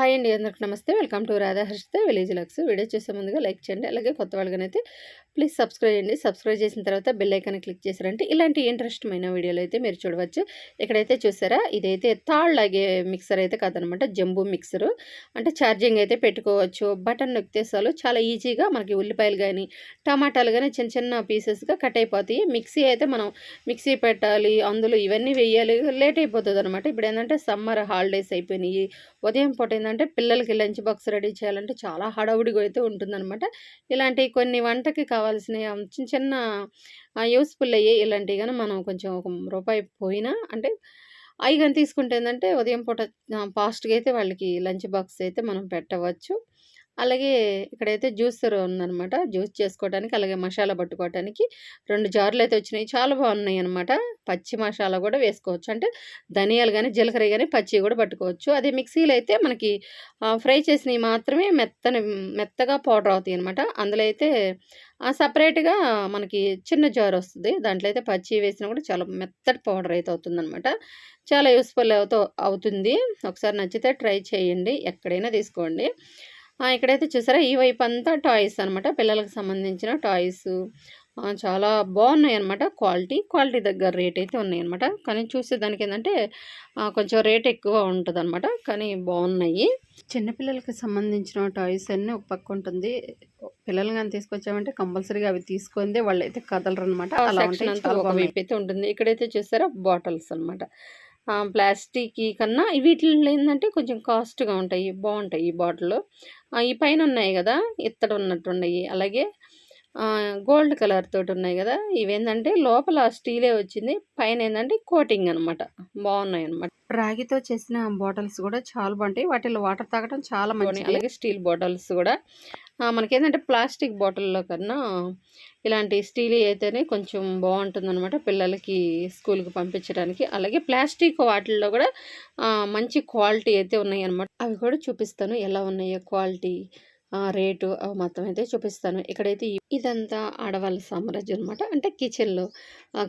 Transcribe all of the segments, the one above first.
Hi అండి అందరికి నమస్తే. Welcome to Radhaharshitha village looks. Video చూసే ముందుగా లైక్ చేయండి. అలాగే కొత్త వాళ్ళకనైతే ప్లీజ్ సబ్స్క్రైబ్ చేయండి. సబ్స్క్రైబ్ చేసిన తర్వాత బెల్ ఐకాన్ క్లిక్ చేశారంటే ఇలాంటి ఇంట్రెస్ట్మైన వీడియోలు అయితే మీరు చూడవచ్చు. ఇక్కడైతే చూసారా? ఇదైతే తాళ్ళగే మిక్సర్ అయితే కాదనమాట. జంబూ మిక్సరు. అంటే ఛార్జింగ్ అయితే పెట్టుకోవచ్చు. బటన్ నొక్కితే చాలు. చాలా ఈజీగా మనకి ఉల్లిపాయలు కానీ టమాటాలు కానీ చిన్న చిన్న పీసెస్గా కట్ అయిపోతాయి. మిక్సీ అయితే మనం మిక్సీ పెట్టాలి అందులో ఇవన్నీ వేయాలి. లేట్ అయిపోతుంది అనమాట ఇప్పుడు ఏంటంటే సమ్మర్ హాలిడేస్ అయిపోయినాయి. ఉదయం పూట ఏంటంటే పిల్లలకి లంచ్ బాక్స్ రెడీ చేయాలంటే చాలా హడావుడిగా అయితే ఉంటుందన్నమాట. ఇలాంటి కొన్ని వంటకి కావాల్సిన చిన్న చిన్న యూస్ఫుల్ అయ్యే ఇలాంటివి కానీ మనం కొంచెం ఒక రూపాయి పోయినా అంటే అవి కానీ తీసుకుంటే ఏంటంటే ఉదయం పూట ఫాస్ట్గా అయితే వాళ్ళకి లంచ్ బాక్స్ అయితే మనం పెట్టవచ్చు. అలాగే ఇక్కడైతే జ్యూసర్ ఉందనమాట జ్యూస్ చేసుకోవడానికి అలాగే మసాలా పట్టుకోవడానికి రెండు జార్లు అయితే వచ్చినాయి. చాలా బాగున్నాయి అనమాట పచ్చి మసాలా కూడా వేసుకోవచ్చు. అంటే ధనియాలు కానీ జీలకర్ర కానీ పచ్చి కూడా పట్టుకోవచ్చు. అదే మిక్సీలో అయితే మనకి ఫ్రై చేసినవి మాత్రమే మెత్తని మెత్తగా పౌడర్ అవుతాయి అనమాట అందులో అయితే సపరేట్గా మనకి చిన్న జార్ వస్తుంది. దాంట్లో అయితే పచ్చి వేసినా కూడా చాలా మెత్తటి పౌడర్ అయితే అవుతుందనమాట చాలా యూస్ఫుల్ అవుతూ అవుతుంది. ఒకసారి నచ్చితే ట్రై చేయండి. ఎక్కడైనా తీసుకోండి. ఇక్కడైతే చూసారా ఈ వైపు అంతా టాయ్స్ అనమాట పిల్లలకు సంబంధించిన టాయ్స్. చాలా బాగున్నాయి అనమాట క్వాలిటీ క్వాలిటీ దగ్గర రేట్ అయితే ఉన్నాయి అనమాట కానీ చూసేదానికి ఏంటంటే కొంచెం రేట్ ఎక్కువ ఉంటుంది అనమాట కానీ బాగున్నాయి. చిన్నపిల్లలకి సంబంధించిన టాయ్స్ అన్నీ ఒక పక్క ఉంటుంది. పిల్లలు కానీ తీసుకొచ్చామంటే కంపల్సరీగా అవి తీసుకుందే వాళ్ళు అయితే కదలరు అనమాట అలా ఒక వైపు అయితే ఉంటుంది. ఇక్కడైతే చూసారా బాటిల్స్ అనమాట ప్లాస్టిక్ కన్నా వీటిల్లో ఏంటంటే కొంచెం కాస్ట్గా ఉంటాయి బాగుంటాయి ఈ బాటిల్ ఈ పైన ఉన్నాయి కదా ఇత్తడి ఉన్నట్టున్నాయి అలాగే గోల్డ్ కలర్ తోటి ఉన్నాయి కదా ఇవేంటంటే లోపల స్టీలే వచ్చింది. పైన ఏంటంటే కోటింగ్ అనమాట బాగున్నాయి అనమాట రాగితో చేసిన బాటిల్స్ కూడా చాలా బాగుంటాయి. వాటిలో వాటర్ తాగడం చాలా మంచి అలాగే స్టీల్ బాటిల్స్ కూడా. మనకేంటంటే ప్లాస్టిక్ బాటిల్లో కన్నా ఇలాంటి స్టీల్ అయితేనే కొంచెం బాగుంటుందన్నమాట పిల్లలకి స్కూల్కి పంపించడానికి. అలాగే ప్లాస్టిక్ వాటిల్లో కూడా మంచి క్వాలిటీ అయితే ఉన్నాయి అనమాట అవి కూడా చూపిస్తాను ఎలా ఉన్నాయో క్వాలిటీ రేటు మొత్తం అయితే చూపిస్తాను. ఇక్కడైతే ఇదంతా ఆడవాళ్ళ సామ్రాజ్యం అనమాట అంటే కిచెన్లో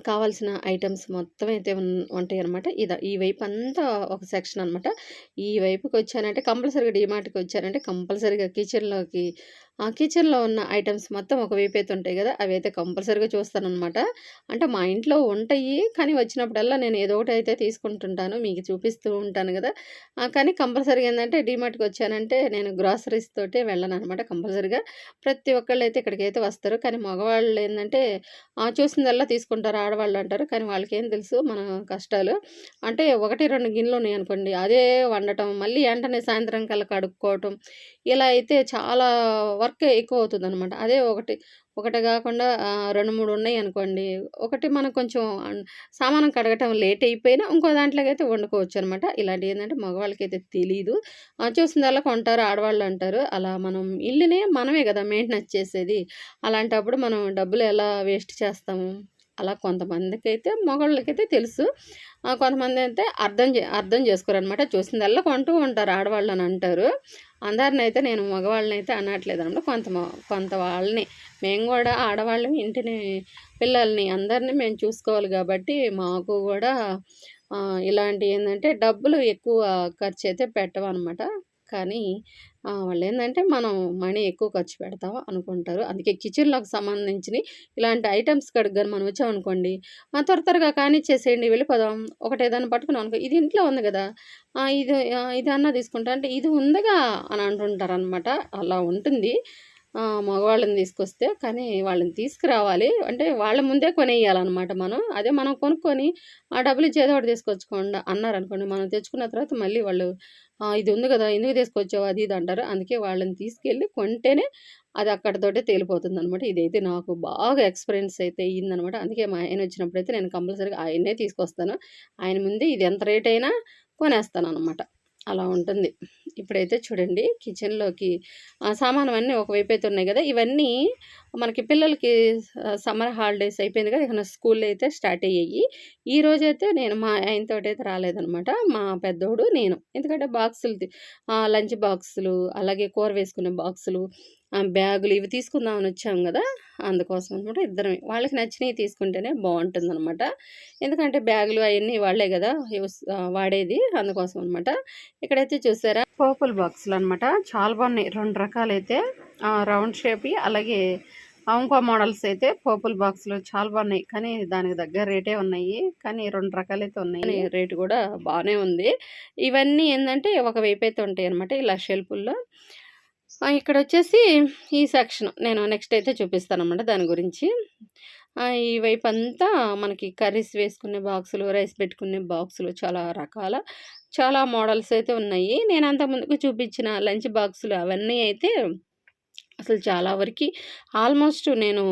కావాల్సిన ఐటమ్స్ మొత్తం అయితే ఉంటాయి అనమాట ఇది ఈ వైపు అంతా ఒక సెక్షన్ అనమాట ఈ వైపుకి వచ్చానంటే కంపల్సరీగా డిమార్ట్కి వచ్చానంటే కంపల్సరీగా కిచెన్లోకి కిచెన్లో ఉన్న ఐటమ్స్ మొత్తం ఒకవైపు అయితే ఉంటాయి కదా అవి అయితే కంపల్సరీగా చూస్తానమాట అంటే మా ఇంట్లో ఉంటాయి కానీ వచ్చినప్పుడల్లా నేను ఏదో ఒకటి అయితే తీసుకుంటుంటాను మీకు చూపిస్తూ ఉంటాను కదా. కానీ కంపల్సరీగా ఏంటంటే డిమార్ట్కి వచ్చానంటే నేను గ్రాసరీస్ తోటే వెళ్ళను అనమాట కంపల్సరీగా. ప్రతి ఒక్కళ్ళు అయితే ఇక్కడికైతే వస్తారు కానీ మగవాళ్ళు ఏంటంటే చూసిందల్లా తీసుకుంటారు ఆడవాళ్ళు అంటారు కానీ వాళ్ళకి ఏం తెలుసు మన కష్టాలు. అంటే ఒకటి రెండు గిన్నెలు ఉన్నాయి అనుకోండి అదే వండటం మళ్ళీ వెంటనే సాయంత్రం కల్లా కడుక్కోవటం ఇలా అయితే చాలా వర్క్ ఎక్కువ అవుతుంది అనమాట అదే ఒకటి ఒకటి కాకుండా రెండు మూడు ఉన్నాయి అనుకోండి. ఒకటి మనకు కొంచెం సామానం కడగటం లేట్ అయిపోయినా ఇంకో దాంట్లోకైతే వండుకోవచ్చు అనమాట ఇలాంటి ఏంటంటే మగవాళ్ళకి అయితే తెలియదు చూసిన దాకా కొంటారు ఆడవాళ్ళు అంటారు. అలా మనం ఇల్లునే మనమే కదా మెయింటెనెన్స్ చేసేది. అలాంటప్పుడు మనం డబ్బులు ఎలా వేస్ట్ చేస్తాము? అలా కొంతమందికి అయితే మగవాళ్ళకైతే తెలుసు. కొంతమంది అయితే అర్థం చే అర్థం చేసుకోరనమాట చూసిందల్లా కొంటూ ఉంటారు ఆడవాళ్ళు అని అంటారు. అందరిని అయితే నేను మగవాళ్ళని అయితే అనట్లేదు అనమాట కొంత కొంత వాళ్ళని. మేము కూడా ఆడవాళ్ళని ఇంటిని పిల్లల్ని అందరినీ మేము చూసుకోవాలి కాబట్టి మాకు కూడా ఇలాంటి ఏంటంటే డబ్బులు ఎక్కువ ఖర్చు అయితే పెట్టవన్నమాట కానీ వాళ్ళు ఏంటంటే మనం మనీ ఎక్కువ ఖర్చు పెడతాం అనుకుంటారు. అందుకే కిచెన్లోకి సంబంధించిన ఇలాంటి ఐటమ్స్ కడుగ్గాని మనం వచ్చామనుకోండి త్వర త్వరగా కానిచ్చేసేయండి వెళ్ళిపోదాం ఒకటి ఏదైనా పట్టుకున్నాం అనుకో ఇది ఇంట్లో ఉంది కదా ఇది ఇది అన్నా తీసుకుంటా. అంటే ఇది ఉందిగా అని అంటుంటారు అనమాట అలా ఉంటుంది. మగవాళ్ళని తీసుకొస్తే కానీ వాళ్ళని తీసుకురావాలి. అంటే వాళ్ళ ముందే కొనేయాలన్నమాట మనం. అదే మనం కొనుక్కొని ఆ డబ్బులు ఇచ్చి ఒకటి తీసుకొచ్చుకోండి అన్నారు అనుకోండి మనం తెచ్చుకున్న తర్వాత మళ్ళీ వాళ్ళు ఇది ఉంది కదా ఎందుకు తీసుకొచ్చావు? అది ఇది అంటారు. అందుకే వాళ్ళని తీసుకెళ్ళి కొంటేనే అది అక్కడితోటే తేలిపోతుంది అనమాట ఇదైతే నాకు బాగా ఎక్స్పీరియన్స్ అయితే అయ్యిందనమాట అందుకే మా ఆయన వచ్చినప్పుడు అయితే నేను కంపల్సరీగా ఆయన్నే తీసుకొస్తాను. ఆయన ముందే ఇది ఎంత రేట్ అయినా కొనేస్తాను అనమాట అలా ఉంటుంది. ఇప్పుడైతే చూడండి కిచెన్లోకి సామాను అన్నీ ఒకవైపు అయితే ఉన్నాయి కదా ఇవన్నీ మనకి పిల్లలకి సమ్మర్ హాలిడేస్ అయిపోయింది కదా ఇక స్కూల్లో అయితే స్టార్ట్ అయ్యాయి. ఈ రోజైతే నేను మా ఆయనతో అయితే రాలేదనమాట మా పెద్దోడు నేను. ఎందుకంటే బాక్సులు లంచ్ బాక్సులు అలాగే కూర వేసుకునే బాక్సులు బ్యాగులు ఇవి తీసుకుందామని వచ్చాం కదా అందుకోసం అనమాట ఇద్దరమే. వాళ్ళకి నచ్చినవి తీసుకుంటేనే బాగుంటుంది అనమాట ఎందుకంటే బ్యాగులు అవన్నీ వాళ్ళే కదా యూస్ వాడేది అందుకోసం అనమాట ఇక్కడైతే చూసారా పర్పుల్ బాక్సులు అనమాట చాలా బాగున్నాయి. రెండు రకాలైతే రౌండ్ షేప్ అలాగే ఆ, ఇంకో మోడల్స్ అయితే పర్పుల్ బాక్స్లు చాలా బాగున్నాయి. కానీ దానికి దగ్గర రేటే ఉన్నాయి. కానీ రెండు రకాలైతే ఉన్నాయి. రేటు కూడా బాగానే ఉంది. ఇవన్నీ ఏంటంటే ఒక వైపు అయితే ఉంటాయి అనమాట ఇలా షెల్ఫుల్లో. ఇక్కడ వచ్చేసి ఈ సెక్షన్ నేను నెక్స్ట్ అయితే చూపిస్తాను అనమాట దాని గురించి. ఈ వైపు అంతా మనకి కర్రీస్ వేసుకునే బాక్సులు రైస్ పెట్టుకునే బాక్సులు చాలా రకాల చాలా మోడల్స్ అయితే ఉన్నాయి. నేను అంత ముందుకు చూపించిన లంచ్ బాక్సులు అవన్నీ అయితే అసలు చాలా వరకు. ఆల్మోస్ట్ నేను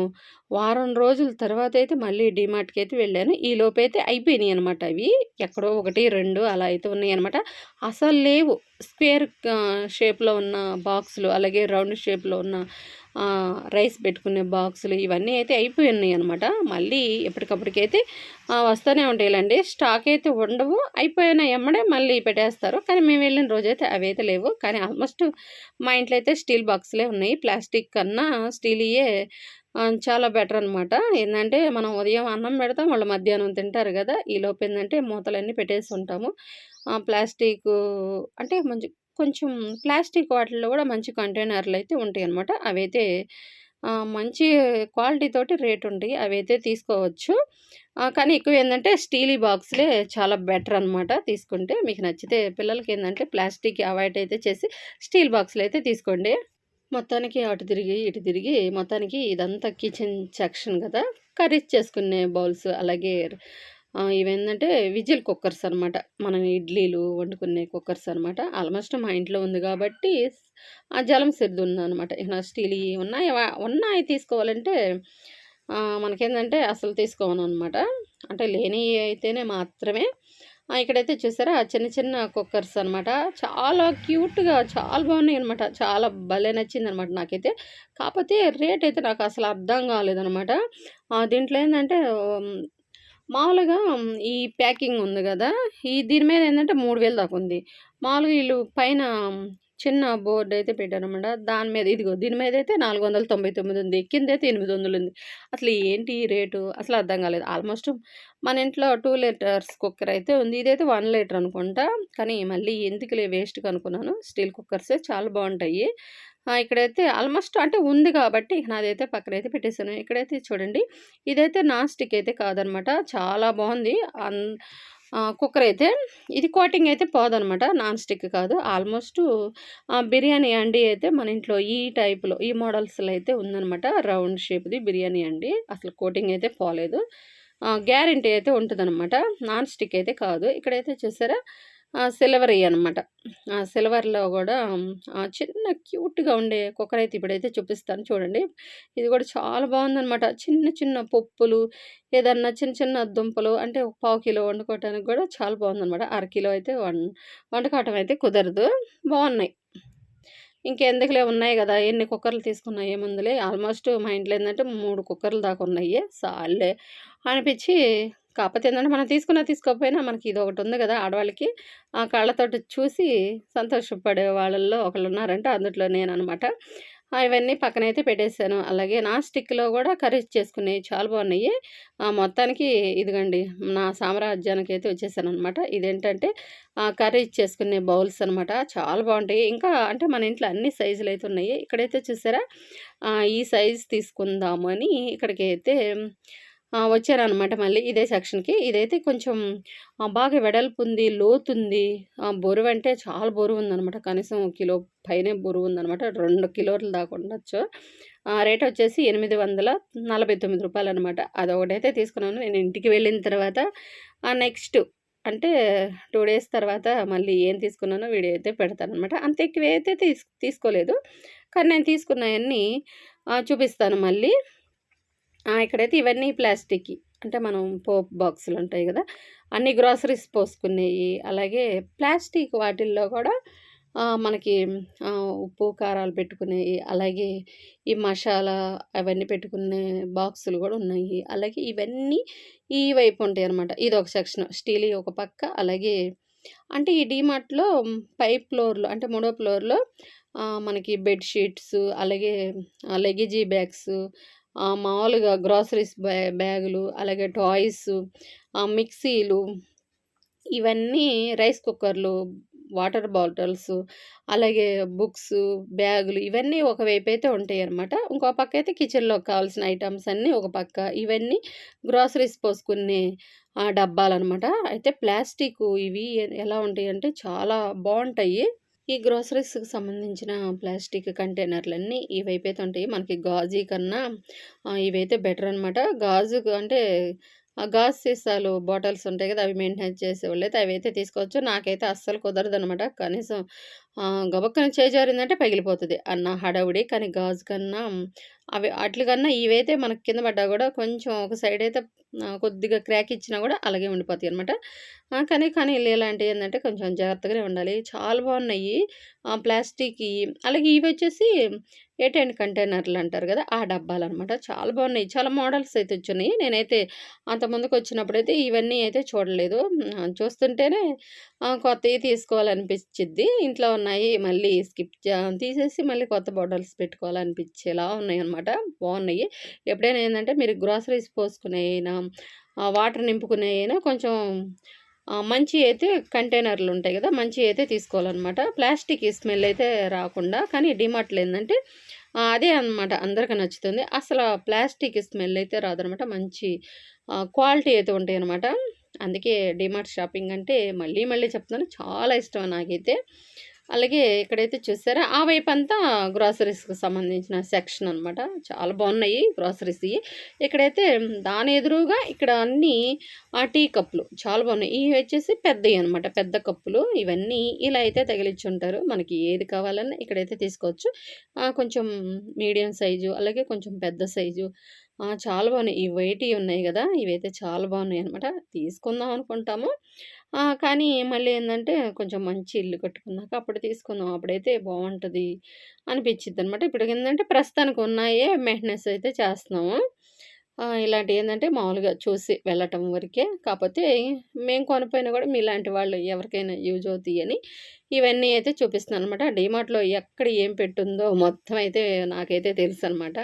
వారం రోజుల తర్వాత అయితే మళ్ళీ డిమార్ట్కి అయితే వెళ్ళాను. ఈ లోపైతే అయిపోయినాయి అనమాట అవి. ఎక్కడో ఒకటి రెండు అలా అయితే ఉన్నాయి అనమాట అసలు లేవు. స్క్వేర్ షేప్లో ఉన్న బాక్సులు అలాగే రౌండ్ షేప్లో ఉన్న రైస్ పెట్టుకునే బాక్సులు ఇవన్నీ అయితే అయిపోయి ఉన్నాయి అనమాట మళ్ళీ ఎప్పటికప్పటికైతే వస్తూనే ఉంటాయిలండి. స్టాక్ అయితే ఉండవు అయిపోయిన ఎమ్మడే మళ్ళీ పెట్టేస్తారు. కానీ మేము వెళ్ళిన రోజైతే అవి అయితే లేవు. కానీ ఆల్మోస్ట్ మా ఇంట్లో అయితే స్టీల్ బాక్సులే ఉన్నాయి. ప్లాస్టిక్ కన్నా స్టీలియే ఇయే చాలా బెటర్ అనమాట ఏంటంటే మనం ఉదయం అన్నం పెడతాం వాళ్ళు మధ్యాహ్నం తింటారు కదా. ఈ లోపు ఏంటంటే మూతలన్నీ పెట్టేసి ఉంటాము. ప్లాస్టిక్ అంటే మంచి కొంచెం ప్లాస్టిక్ వాటిల్లో కూడా మంచి కంటైనర్లు అయితే ఉంటాయి అనమాట అవైతే మంచి క్వాలిటీ తోటి రేట్ ఉంటాయి. అవైతే తీసుకోవచ్చు. కానీ ఎక్కువ ఏంటంటే స్టీలీ బాక్స్లే చాలా బెటర్ అనమాట తీసుకుంటే. మీకు నచ్చితే పిల్లలకి ఏంటంటే ప్లాస్టిక్ అవాయిడ్ అయితే చేసి స్టీల్ బాక్స్లు అయితే తీసుకోండి. మొత్తానికి అటు తిరిగి ఇటు తిరిగి మొత్తానికి ఇదంతా కిచెన్ సెక్షన్ కదా. కర్రీస్ చేసుకునే బౌల్స్ అలాగే ఇవేంటంటే విజిల్ కుక్కర్స్ అనమాట మనం ఇడ్లీలు వండుకునే కుక్కర్స్ అనమాట ఆల్మోస్ట్ మా ఇంట్లో ఉంది కాబట్టి ఆ జలం సిద్ధి ఉంది అనమాట స్టీల్ ఉన్నాయి? ఉన్నాయి తీసుకోవాలంటే మనకేంటంటే అసలు తీసుకోవను అనమాట అంటే లేని అయితేనే మాత్రమే. ఇక్కడైతే చూసారా? చిన్న చిన్న కుక్కర్స్ అనమాట చాలా క్యూట్గా చాలా బాగున్నాయి అనమాట చాలా భలే నచ్చింది అనమాట నాకైతే. కాకపోతే రేట్ అయితే నాకు అసలు అర్థం కాలేదనమాట ఆ, దీంట్లో ఏంటంటే మామూలుగా ఈ ప్యాకింగ్ ఉంది కదా ఈ దీని మీద ఏంటంటే మూడు వేలు దాకా ఉంది. మామూలుగా వీళ్ళు పైన చిన్న బోర్డు అయితే పెట్టారనమాట దాని మీద ఇదిగో దీని మీద అయితే నాలుగు వందల తొంభై తొమ్మిది ఉంది. కింద అయితే ఎనిమిది వందలు ఉంది. అసలు ఏంటి రేటు? అసలు అర్థం కాలేదు. ఆల్మోస్ట్ మన ఇంట్లో టూ లీటర్స్ కుక్కర్ అయితే ఉంది. ఇదైతే వన్ లీటర్ అనుకుంటా. కానీ మళ్ళీ ఎందుకులే వేస్ట్ అనుకున్నాను. స్టీల్ కుక్కర్సే చాలా బాగుంటాయి. ఇక్కడైతే ఆల్మోస్ట్ అంటే ఉంది కాబట్టి నాదైతే పక్కన అయితే పెట్టేశాను. ఇక్కడైతే చూడండి ఇదైతే నాన్ స్టిక్ అయితే కాదనమాట. చాలా బాగుంది. అన్ కుక్కర్ అయితే ఇది కోటింగ్ అయితే పోదనమాట. నాన్ స్టిక్ కాదు. ఆల్మోస్ట్ బిర్యానీ అండి అయితే మన ఇంట్లో ఈ టైప్లో ఈ మోడల్స్లో అయితే ఉందన్నమాట రౌండ్ షేప్ది బిర్యానీ అండి. అసలు కోటింగ్ అయితే పోలేదు. గ్యారంటీ అయితే ఉంటుందన్నమాట నాన్ స్టిక్ అయితే కాదు. ఇక్కడైతే చూసారా సిల్వర్ అనమాట సిల్వర్లో కూడా చిన్న క్యూట్గా ఉండే కుక్కర్ అయితే ఇప్పుడైతే చూపిస్తాను చూడండి. ఇది కూడా చాలా బాగుందనమాట. చిన్న చిన్న పప్పులు ఏదన్నా చిన్న చిన్న దుంపలు అంటే పావు కిలో వండుకోవటానికి కూడా చాలా బాగుందనమాట. అర కిలో అయితే వం వండుకోవటం అయితే కుదరదు. బాగున్నాయి. ఇంకెందుకులే ఉన్నాయి కదా. ఎన్ని కుక్కర్లు తీసుకున్నా ఏముందిలే. ఆల్మోస్ట్ మా ఇంట్లో ఏంటంటే మూడు కుక్కర్లు దాకా ఉన్నాయి. సాల్లే. అనిపించి కాకపోతే ఏంటంటే మనం తీసుకున్నా తీసుకోకపోయినా మనకి ఇది ఒకటి ఉంది కదా ఆడవాళ్ళకి. ఆ కళ్ళతోటి చూసి సంతోషపడే వాళ్ళల్లో ఒకళ్ళు ఉన్నారంటే అందుట్లో నేను అనమాట ఇవన్నీ పక్కనైతే పెట్టేశాను. అలాగే నా స్టిక్లో కూడా కర్రీస్ చేసుకునేవి చాలా బాగున్నాయి. ఆ, మొత్తానికి ఇదిగండి నా సామ్రాజ్యానికి అయితే వచ్చేసాను అనమాట ఇదేంటంటే ఆ, కర్రీ చేసుకునే బౌల్స్ అనమాట. చాలా బాగుంటాయి. ఇంకా అంటే మన ఇంట్లో అన్ని సైజులు అయితే ఉన్నాయి. ఇక్కడైతే చూసారా? ఈ సైజ్ తీసుకుందాము అని ఇక్కడికి అయితే వచ్చారనమాట మళ్ళీ ఇదే సెక్షన్కి. ఇదైతే కొంచెం బాగా వెడల్పు ఉంది లోతుంది. ఆ, బరువు అంటే చాలా బరువు ఉందన్నమాట కనీసం కిలో పైనే బరువు ఉందనమాట రెండు కిలోలు దాకా ఉండొచ్చు. ఆ, రేట్ వచ్చేసి ఎనిమిది వందల నలభై తొమ్మిది రూపాయలు అనమాట అదొకటైతే తీసుకున్నాను. నేను ఇంటికి వెళ్ళిన తర్వాత నెక్స్ట్ అంటే టూ డేస్ తర్వాత మళ్ళీ ఏం తీసుకున్నానో వీడియో అయితే పెడతాను అనమాట అంత ఎక్కువ అయితే తీసుకోలేదు. కానీ నేను తీసుకున్నవన్నీ చూపిస్తాను మళ్ళీ. ఇక్కడైతే ఇవన్నీ ప్లాస్టిక్ అంటే మనం పోప్ బాక్సులు ఉంటాయి కదా అన్ని గ్రాసరీస్ పోసుకునేవి అలాగే ప్లాస్టిక్ వాటిల్లో కూడా మనకి ఉప్పు కారాలు పెట్టుకునేవి అలాగే ఈ మసాలా అవన్నీ పెట్టుకునే బాక్సులు కూడా ఉన్నాయి. అలాగే ఇవన్నీ ఈ వైపు ఉంటాయి అనమాట ఇది ఒక సెక్షన్. స్టీల్ ఒక పక్క. అలాగే అంటే ఈ డీమార్ట్‌లో పై ఫ్లోర్‌లో అంటే మూడో ఫ్లోర్‌లో మనకి బెడ్షీట్స్ అలాగే లెగేజీ లగేజీ బ్యాగ్స్ మామూలుగా గ్రోసరీస్ బ్యా బ్యాగులు అలాగే టాయ్స్ మిక్సీలు ఇవన్నీ రైస్ కుక్కర్‌లు, వాటర్ బాటిల్స్ అలాగే బుక్స్, బ్యాగులు ఇవన్నీ ఒక వైపు అయితే ఉంటాయి అనమాట ఇంకో పక్క అయితే కిచెన్లో కావాల్సిన ఐటమ్స్ అన్నీ ఒక పక్క. ఇవన్నీ గ్రోసరీస్ పోసుకునే ఆహ్, డబ్బాలనమాట. అయితే ప్లాస్టిక్ ఇవి ఎలా ఎలా ఉంటాయంటే చాలా బాగుంటాయి ఈ గ్రోసరీస్‌కి సంబంధించిన ప్లాస్టిక్ కంటైనర్‌లన్నీ ఈ ఉంటాయి. మనకి గాజు కన్నా ఇవైతే బెటర్ అనమాట. గాజుకు అంటే ఆ గాజు సీసాలు బాటిల్స్ ఉంటాయి కదా! అవి మెయింటైన్ చేసేవాళ్ళైతే అవైతే తీసుకోవచ్చు. నాకైతే అస్సలు కుదరదు అనమాట కనీసం గబక్కన చేజారిందంటే పగిలిపోతుంది అన్న హడావుడి కానీ గాజు కన్నా అవి ఆటిలి కన్నా ఇవైతే మనకి కింద పడ్డా కూడా కొంచెం ఒక సైడ్ అయితే కొద్దిగా క్రాక్ ఇచ్చినా కూడా అలాగే ఉండిపోతాయి అనమాట కానీ కానీ ఇలాంటివి ఏంటంటే కొంచెం జాగ్రత్తగానే ఉండాలి. చాలా బాగున్నాయి. ప్లాస్టిక్ అలాగే అలాగే వచ్చేసి ఎయిట్ అండ్ కంటైనర్‌లు అంటారు కదా! ఆ డబ్బాలనమాట. చాలా బాగున్నాయి. చాలా మోడల్స్ అయితే వచ్చినాయి నేనైతే అంతకుముందుకొచ్చినప్పుడైతే ఇవన్నీ అయితే చూడలేదు. చూస్తుంటేనే కొత్తవి కొత్తయి తీసుకోవాలనిపిచ్చిద్ది. ఇంట్లో ఉన్నాయి మళ్ళీ స్కిప్ తీసేసి మళ్ళీ కొత్త బాటిల్స్ పెట్టుకోవాలనిపించేలా ఉన్నాయన్నమాట. బాగున్నాయి. ఎప్పుడైనా ఏంటంటే మీరు గ్రోసరీస్ పోసుకునే అయినా వాటర్ నింపుకునేయైనా కొంచెం మంచి అయితే కంటైనర్‌లు ఉంటాయి కదా! మంచి అయితే తీసుకోవాలన్నమాట ప్లాస్టిక్ స్మెల్ అయితే రాకుండా. కానీ డీమార్ట్‌లో ఏంటంటే అదే అనమాట అందరికీ నచ్చుతుంది. అసలు ప్లాస్టిక్ స్మెల్ అయితే రాదనమాట. మంచి క్వాలిటీ అయితే ఉంటాయనమాట. అందుకే డీమార్ట్ షాపింగ్ అంటే మళ్ళీ మళ్ళీ చెప్తున్నాను చాలా ఇష్టం నాకైతే. అలాగే ఇక్కడైతే చూసారా ఆ వైపు అంతా గ్రోసరీస్‌కి సంబంధించిన సెక్షన్ అనమాట. చాలా బాగున్నాయి గ్రాసరీస్ ఇక్కడైతే దాని ఎదురుగా ఇక్కడ అన్నీ ఆ టీ కప్పులు చాలా బాగున్నాయి. ఇవి వచ్చేసి పెద్దయి అనమాట. పెద్ద కప్పులు ఇవన్నీ ఇలా అయితే తగిలిచ్చుంటారు. మనకి ఏది కావాలన్నా ఇక్కడైతే తీసుకోవచ్చు. కొంచెం మీడియం సైజు అలాగే కొంచెం పెద్ద సైజు చాలా బాగున్నాయి. ఈ వైట్‌యి ఉన్నాయి కదా ఇవైతే చాలా బాగున్నాయి అనమాట తీసుకుందాం అనుకుంటాము. కానీ మళ్ళీ ఏంటంటే కొంచెం మంచి ఇల్లు కట్టుకున్నాక అప్పుడు తీసుకుందాం. అప్పుడైతే బాగుంటుంది అనిపించింది అనమాట ఇప్పుడు ఏంటంటే ప్రస్తుతానికి ఉన్నాయే మెయింటెనెన్స్ అయితే చేస్తున్నాము. ఇలాంటివి ఏంటంటే మామూలుగా చూసి వెళ్ళటం వరకే. కాకపోతే మేము కొనిపోయినా కూడా మీలాంటి వాళ్ళు ఎవరికైనా యూజ్ అవుతాయి అని ఇవన్నీ అయితే చూపిస్తున్నాను అనమాట డీమార్ట్‌లో ఎక్కడ ఏం పెట్టుందో మొత్తం అయితే నాకైతే తెలుసు అనమాట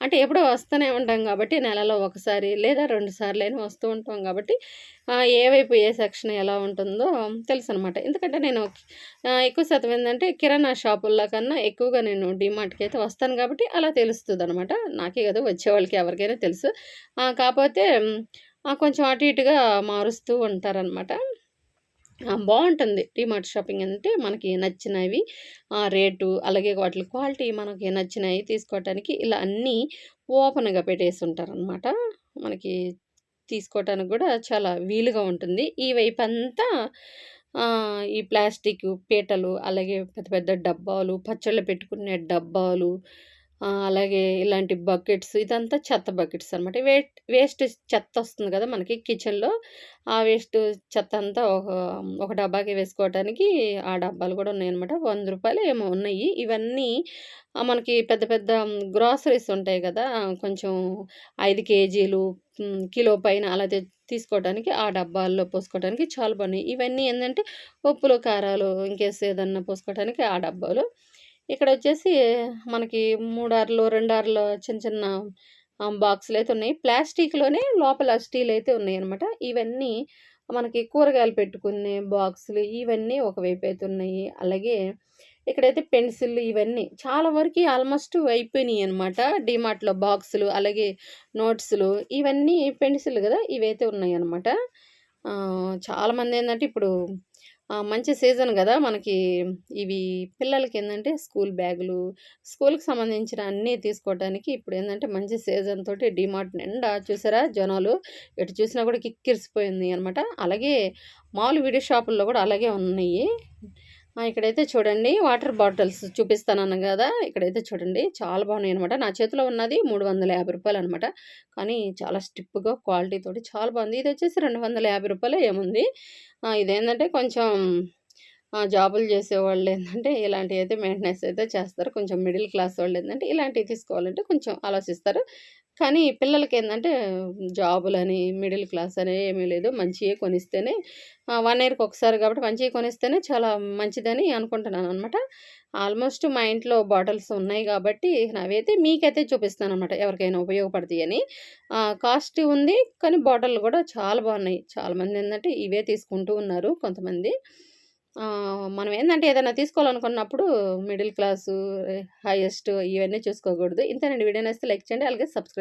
అంటే ఎప్పుడో వస్తూనే ఉంటాం కాబట్టి నెలలో ఒకసారి లేదా రెండుసార్లు అయినా వస్తూ ఉంటాం కాబట్టి ఏ వైపు ఏ సెక్షన్ ఎలా ఉంటుందో తెలుసు అనమాట ఎందుకంటే నేను ఎక్కువ శాతం ఏంటంటే కిరాణా షాపుల్లో కన్నా ఎక్కువగా నేను డీమార్ట్‌కైతే వస్తాను కాబట్టి అలా తెలుస్తుంది అనమాట నాకే కదా వచ్చేవాళ్ళకి ఎవరికైనా తెలుసు. కాకపోతే కొంచెం అటు ఇటుగా మారుస్తూ ఉంటారనమాట. బాగుంటుంది బావుంటుంది. డీమార్ట్ షాపింగ్ అంటే మనకి నచ్చినవి రేటు అలాగే వాటి క్వాలిటీ మనకి నచ్చినవి తీసుకోవటానికి ఇలా అన్నీ ఓపెన్‌గా పెట్టేసుంటారనమాట. మనకి తీసుకోవటానికి కూడా చాలా వీలుగా ఉంటుంది. ఈ వైపు అంతా ఈ ప్లాస్టిక్ పీటలు అలాగే పెద్ద పెద్ద డబ్బాలు, పచ్చళ్ళు పెట్టుకునే డబ్బాలు అలాగే ఇలాంటి బకెట్స్ ఇదంతా చెత్త బకెట్స్ అనమాట. వేట్ వేస్ట్ చెత్త వస్తుంది కదా! మనకి కిచెన్‌లో ఆ వేస్ట్ చెత్త అంతా ఒక ఒక డబ్బాకి వేసుకోవటానికి ఆ డబ్బాలు కూడా ఉన్నాయనమాట. వంద రూపాయలు ఏమో ఉన్నాయి. ఇవన్నీ మనకి పెద్ద పెద్ద గ్రోసరీస్ ఉంటాయి కదా! కొంచెం ఐదు కేజీలు కిలో పైన అలా తీసుకోవడానికి తీసుకోవటానికి ఆ డబ్బాల్లో పోసుకోవడానికి చాలా బాగున్నాయి. ఇవన్నీ ఏంటంటే ఉప్పులు, కారాలు ఇంకేసి ఏదన్నా పోసుకోవడానికి ఆ డబ్బాలు. ఇక్కడ వచ్చేసి మనకి మూడార్లు రెండార్లు చిన్న చిన్న బాక్సులు అయితే ఉన్నాయి. ప్లాస్టిక్‌లోనే లోపల స్టీల్ అయితే ఉన్నాయనమాట. ఇవన్నీ మనకి కూరగాయలు పెట్టుకునే బాక్సులు ఇవన్నీ ఒకవైపు అయితే ఉన్నాయి. అలాగే ఇక్కడైతే పెన్సిల్లు ఇవన్నీ చాలా వరకు ఆల్మోస్ట్ అయిపోయినాయనమాట. డీమార్ట్‌లో బాక్సులు అలాగే నోట్స్లు ఇవన్నీ పెన్సిల్ కదా ఇవైతే ఉన్నాయనమాట. చాలామంది ఏంటంటే ఇప్పుడు మంచి సీజన్ కదా మనకి ఇవి పిల్లలకి ఏంటంటే స్కూల్ బ్యాగులు, స్కూల్‌కి సంబంధించిన అన్నీ తీసుకోవటానికి ఏంటంటే మంచి సీజన్ తోటి డీమార్ట్ నిండా చూసారా జనాలు ఎటు చూసినా కూడా కిక్కిరిసిపోయింది అనమాట. అలాగే మామూలు వీడియో షాపుల్లో కూడా అలాగే ఉన్నాయి. ఇక్కడైతే చూడండి వాటర్ బాటిల్స్ చూపిస్తానన్నాను కదా ఇక్కడైతే చూడండి చాలా బాగున్నాయి అనమాట నా చేతిలో ఉన్నది మూడు వందల యాభై రూపాయలు అనమాట. కానీ చాలా స్టిప్గా క్వాలిటీతో చాలా బాగుంది. ఇది వచ్చేసి రెండు వందల యాభై రూపాయలు ఏముంది. ఇదేంటంటే కొంచెం జాబులు చేసే వాళ్ళు ఏంటంటే ఇలాంటివి అయితే మెయింటెనెన్స్ అయితే చేస్తారు. కొంచెం మిడిల్ క్లాస్ వాళ్ళు ఏంటంటే ఇలాంటివి తీసుకోవాలంటే కొంచెం ఆలోచిస్తారు. కానీ పిల్లలకి ఏంటంటే జాబులని మిడిల్ క్లాస్ అని ఏమీ లేదు. మంచివే కొనిస్తేనే వన్ ఇయర్కి ఒకసారి కాబట్టి మంచిగా కొనిస్తేనే చాలా మంచిదని అనుకుంటున్నాను అనమాట ఆల్మోస్ట్ మా ఇంట్లో బాటిల్స్ ఉన్నాయి కాబట్టి అవైతే మీకైతే చూపిస్తాను అనమాట ఎవరికైనా ఉపయోగపడతాయి అని కాస్ట్ ఉంది కానీ బాటిల్ కూడా చాలా బాగున్నాయి. చాలామంది ఏంటంటే ఇవే తీసుకుంటూ ఉన్నారు కొంతమంది. మనం ఏంటంటే ఏదైనా తీసుకోవాలనుకున్నప్పుడు మిడిల్ క్లాసు హైయెస్ట్ ఇవన్నీ చూసుకోకూడదు. ఇంతేనండి. వీడియో నేస్తే లైక్ చేయండి. అలాగే సబ్స్క్రైబ్